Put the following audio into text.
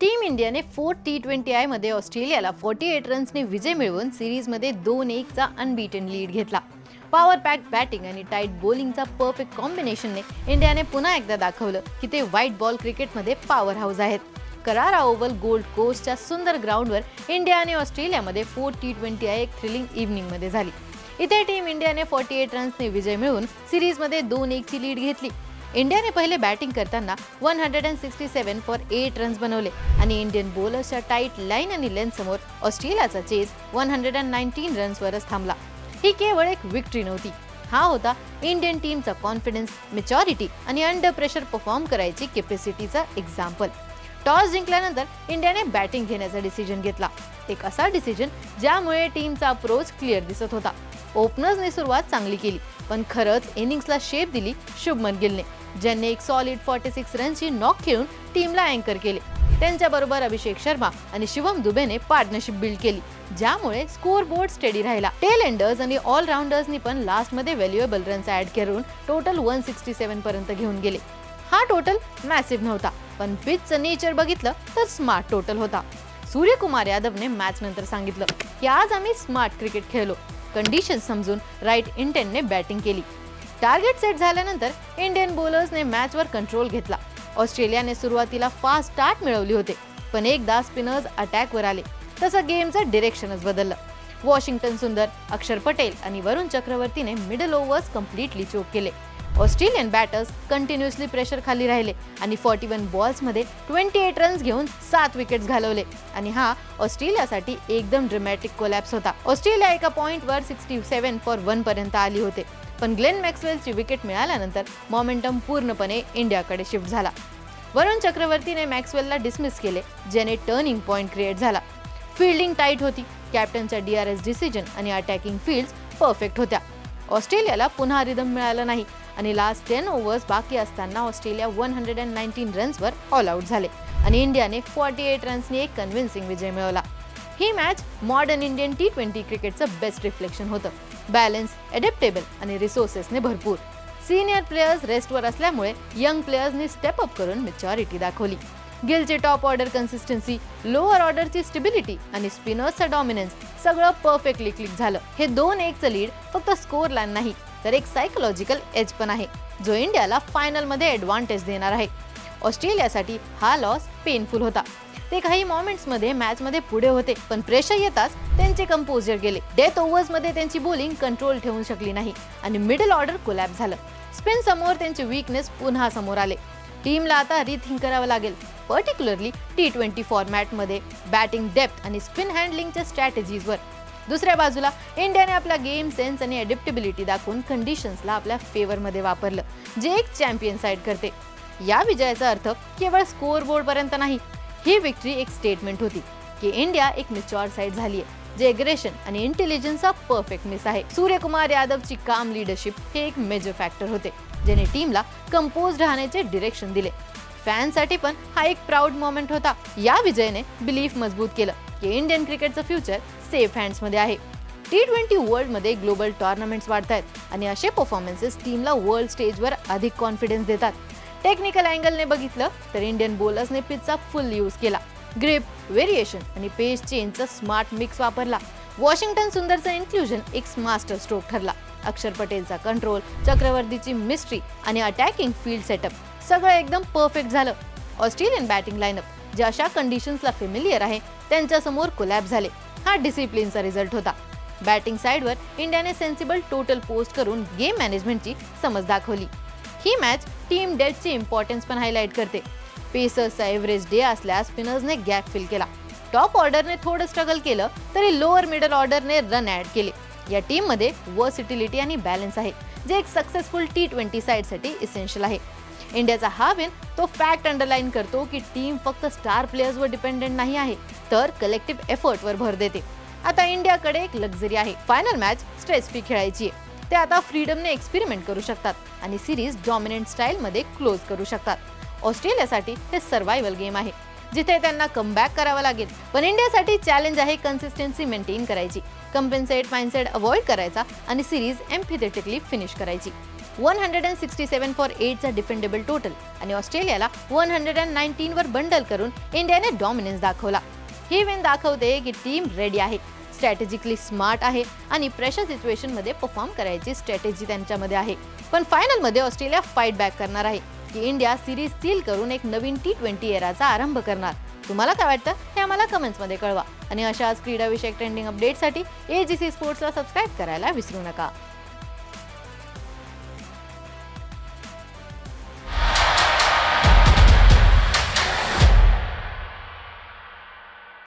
Team इंडियाने four T twenty आयमध्ये ऑस्ट्रेलियाला फोर्टी एट रन्सने विजय मिळवून सिरीजमध्ये दोन एकचा अनबीटन लीड घेतला. पॉवर पॅक बॅटिंग आणि टाईट बॉलिंगचा परफेक्ट कॉम्बिनेशनने इंडियाने पुन्हा एकदा दाखवलं की ते व्हाईट बॉल क्रिकेटमध्ये पॉवर हाऊस आहेत. करारा ओव्हल गोल्ड कोस्टच्या सुंदर ग्राउंडवर इंडिया आणि ऑस्ट्रेलियामध्ये फोर टी ट्वेंटी आय एक थ्रिलिंग इव्हनिंगमध्ये झाली. इथे टीम इंडियाने फॉर्टी एट रन्सने विजय मिळवून सिरीजमध्ये दोन एकची लीड घेतली. इंडियाने पहिले बॅटिंग करताना one hundred and sixty seven for eight runs बनवले आणि इंडियन बॉलर्सच्या टाईट लाईन आणि लेन्थसमोर ऑस्ट्रेलियाचा chase one hundred and nineteen रन्सवरच थांबला. ही केवळ एक विक्ट्री नव्हती. हा होता इंडियन टीमचा कॉन्फिडन्स मेचॉरिटी आणि अंडर प्रेशर परफॉर्म करायची कॅपॅसिटीचा एक्झाम्पल टॉस जिंकल्यानंतर इंडियाने बॅटिंग घेण्याचा डिसिजन घेतला. एक असा डिसिजन ज्यामुळे टीमचा अप्रोच क्लिअर दिसत होता. ओपनर्सने सुरुवात चांगली केली पण खरंच इनिंग्सला शेप दिली शुभमन गिलने. ज्यांनी एक सॉलिड फॉर्टी सिक्स रनची नॉक खेळून टीमला अँकर केले. त्यांच्याबरोबर अभिषेक शर्मा आणि शिवम दुबेने पार्टनरशिप बिल्ड केली ज्यामुळे स्कोर बोर्ड स्टेडी राहिला. टेल एंडर्स आणि ऑलराऊंडर्सनी पण लास्टमध्ये व्हॅल्युएबल रन्स ऍड करून टोटल वन सिक्स्टी सेव्हन पर्यंत घेऊन गेले. हा टोटल मॅसिव्ह नव्हता पण पिचचं नेचर बघितलं तर स्मार्ट टोटल होता. सूर्यकुमार यादवने मॅच नंतर सांगितलं की आज आम्ही स्मार्ट क्रिकेट खेळलो. कंडिशन समजून राईट इंटेनने बॅटिंग केली. टार्गेट सेट झाल्यानंतर इंडियन बॉलर्सने मॅचवर कंट्रोल घेतला. ऑस्ट्रेलियाने सुरुवातीला फास्ट स्टार्ट मिळवली होते पण एकदा स्पिनर्स अटॅकवर आले. तसं गेमचं डिरेक्शनच बदललं. वॉशिंग्टन सुंदर अक्षर पटेल आणि वरुण चक्रवर्तीने मिडल ओव्हर्स कम्प्लिटली चोक केले. ऑस्ट्रेलियन बॅटर्स कंटिन्युअसली प्रेशर खाली राहिले आणि फॉर्टी वन बॉल्समध्ये ट्वेंटी एट रन्स घेऊन सात विकेट्स घालवले. आणि हा ऑस्ट्रेलियासाठी एकदम ड्रमॅटिक कोलॅप्स होता. ऑस्ट्रेलिया एका पॉईंटवर सिक्स्टी सेव्हन फॉर वन पर्यंत आली होते. पण ग्लेन मॅक्सवेलची विकेट मिळाल्यानंतर मॉमेंटम पूर्णपणे इंडियाकडे शिफ्ट झाला. वरुण चक्रवर्तीने मॅक्सवेलला डिसमिस केले ज्याने टर्निंग पॉईंट क्रिएट झाला. फिल्डिंग टाईट होती. कॅप्टनचा डी आर एस डिसिजन आणि अटॅकिंग फील्ड्स परफेक्ट होत्या. ऑस्ट्रेलियाला पुन्हा रिदम मिळाला नाही आणि लास्ट टेन ओव्हर्स बाकी असताना Australia one hundred and nineteen रन्सवर all out झाले आणि इंडियाने फॉर्टी एट रन्सनी एक कन्व्हिन्सिंग विजय मिळवला. ही match modern Indian T twenty क्रिकेटचं बेस्ट रिफ्लेक्शन होतं. बॅलन्स एडेप्टेबल आणि रिसोर्सेसने भरपूर. सिनियर प्लेयर्स रेस्टवर असल्यामुळे यंग प्लेयर्सनी स्टेप अप करून मेच्युरिटी दाखवली. गिलची टॉप ऑर्डर कन्सिस्टन्सी लोअर ऑर्डरची स्टेबिलिटी आणि स्पिनर्सचा डॉमिनन्स सगळं परफेक्टली क्लिक झालं. हे दोन एकचं लीड फक्त स्कोर लाईन नाही तर एक सायकोलॉजिकल एज पण आहे जो इंडियाला फायनलमध्ये ॲडव्हान्टेज देणार आहे. ऑस्ट्रेलियासाठी हा लॉस पेनफुल होता. ते काही मोमेंट्समध्ये मॅचमध्ये पुढे होते पण प्रेशर येताच त्यांचे कंपोजर गेले. डेथ ओव्हर्समध्ये त्यांची बॉलिंग कंट्रोल ठेवू शकली नाही. आणि मिडल ऑर्डर कोलॅप झालं. स्पिन समोर त्यांचे वीकनेस पुन्हा समोर आले. टीमला आता रिथिंक करावं लागेल. पर्टिक्युलरली टी ट्वेंटी फॉर्मॅटमध्ये बॅटिंग डेप्थ आणि स्पिन हँडलिंगच्या स्ट्रॅटेजीजवर दुसऱ्या बाजूला इंडियाने आपला गेम सेन्स आणि अडेप्टेबिलिटी दाखवून कंडिशन्सला आपल्या फेवरमध्ये वापरलं जे एक चॅम्पियन साईड करते. या विजयाचा अर्थ केवळ स्कोअर बोर्डपर्यंत नाही. ही विक्ट्री एक स्टेटमेंट होती. की इंडिया एक मेच्युअर साईड झाली आहे जे एग्रेशन आणि इंटेलिजन्सचा परफेक्ट मिस आहे. सूर्यकुमार यादवची काम लिडरशिप हे एक मेजर फॅक्टर होते ज्याने टीमला कंपोज राहण्याचे डिरेक्शन दिले. फॅनसाठी पण हा एक प्राऊड मोमेंट होता. या विजयाने बिलीफ मजबूत केलं की इंडियन क्रिकेटचं फ्युचर सेफ हँड्समध्ये आहे. टी ट्वेंटी वर्ल्डमध्ये ग्लोबल टुर्नामेंट्स वाढत आहेत आणि असे परफॉर्मन्सेस टीमला वर्ल्ड स्टेजवर अधिक कॉन्फिडन्स देतात. टेक्निकल अँगलने बघितलं तर इंडियन बॉलर्सने पिचचा फुल यूज केला. ग्रिप व्हेरिएशन आणि पेस चेंजचा स्मार्ट मिक्स वापरला. वॉशिंग्टन सुंदरचं इन्क्ल्युजन एक मास्टर स्ट्रोक ठरला. अक्षर पटेलचा कंट्रोल चक्रवर्तीची मिस्ट्री आणि अटॅकिंग फील्ड सेटअप सगळं एकदम परफेक्ट झालं. ऑस्ट्रेलियन बॅटिंग लाईनअप जे अशा कंडिशन्सला फेमिलियर आहे त्यांच्यासमोर कोलॅप झाले. हा डिसिप्लिनचा रिझल्ट होता. बॅटिंग साईडवर इंडियाने सेन्सिबल टोटल पोस्ट करून गेम मॅनेजमेंटची समज दाखवली. ही मॅच टीम डेटची इम्पॉर्टन्स पण हायलाईट करते. पेसर्सचा एव्हरेज डे असल्यास स्पिनर्सने गॅप फिल केला. टॉप ऑर्डरने थोडं स्ट्रगल केलं तरी लोअर मिडल ऑर्डरने रन ॲड केले. या टीममध्ये वर्सिटिलिटी आणि बॅलन्स आहे जे एक सक्सेसफुल टी ट्वेंटी साईडसाठी इसेन्शियल आहे. इंडियाचा हा विन तो फॅक्ट अंडरलाईन करतो की टीम फक्त स्टार प्लेयर्सवर डिपेंडेंट नाही आहे तर कलेक्टिव्ह एफर्टवर भर देते. आता इंडियाकडे एक लक्झरी आहे फायनल मॅच स्ट्रेस फ्री खेळायची आहे. ते आता फ्रीडमने एक्सपेरिमेंट करू शकतात आणि सिरीज डॉमिनंट स्टाईलमध्ये क्लोज करू शकतात. ऑस्ट्रेलियासाठी हे सर्वायवल गेम आहे जिथे त्यांना कमबॅक करावं लागेल. पण इंडियासाठी चॅलेंज आहे कन्सिस्टन्सी मेंटेन करायची. कम्पेन्सेट माइंडसेट अवॉइड करायचा आणि सिरीज एम्फिथेटिकली फिनिश करायची. One hundred and sixty seven for एटचा defendable total आणि ऑस्ट्रेलियाला वन हंड्रेड अँड नाईन्टीनवर बंडल करून इंडियाने डॉमिनन्स दाखवला. ही विन दाखवते की टीम रेडी आहे स्ट्रॅटेजिकली स्मार्ट आहे आणि प्रेशर सिच्युएशनमध्ये परफॉर्म करायची स्ट्रॅटेजी त्यांच्यामध्ये आहे. पण फायनलमध्ये ऑस्ट्रेलिया फाईट बॅक करणार आहे. की इंडिया सिरीज सील करून एक नवीन टी ट्वेंटी एराचा आरंभ करणार. तुम्हाला काय वाटतं? हे आम्हाला कमेंट्समध्ये कळवा. आणि अशाच क्रीडाविषयक ट्रेंडिंग अपडेटसाठी ए जी सी स्पोर्ट्सला सबस्क्राईब करायला विसरू नका.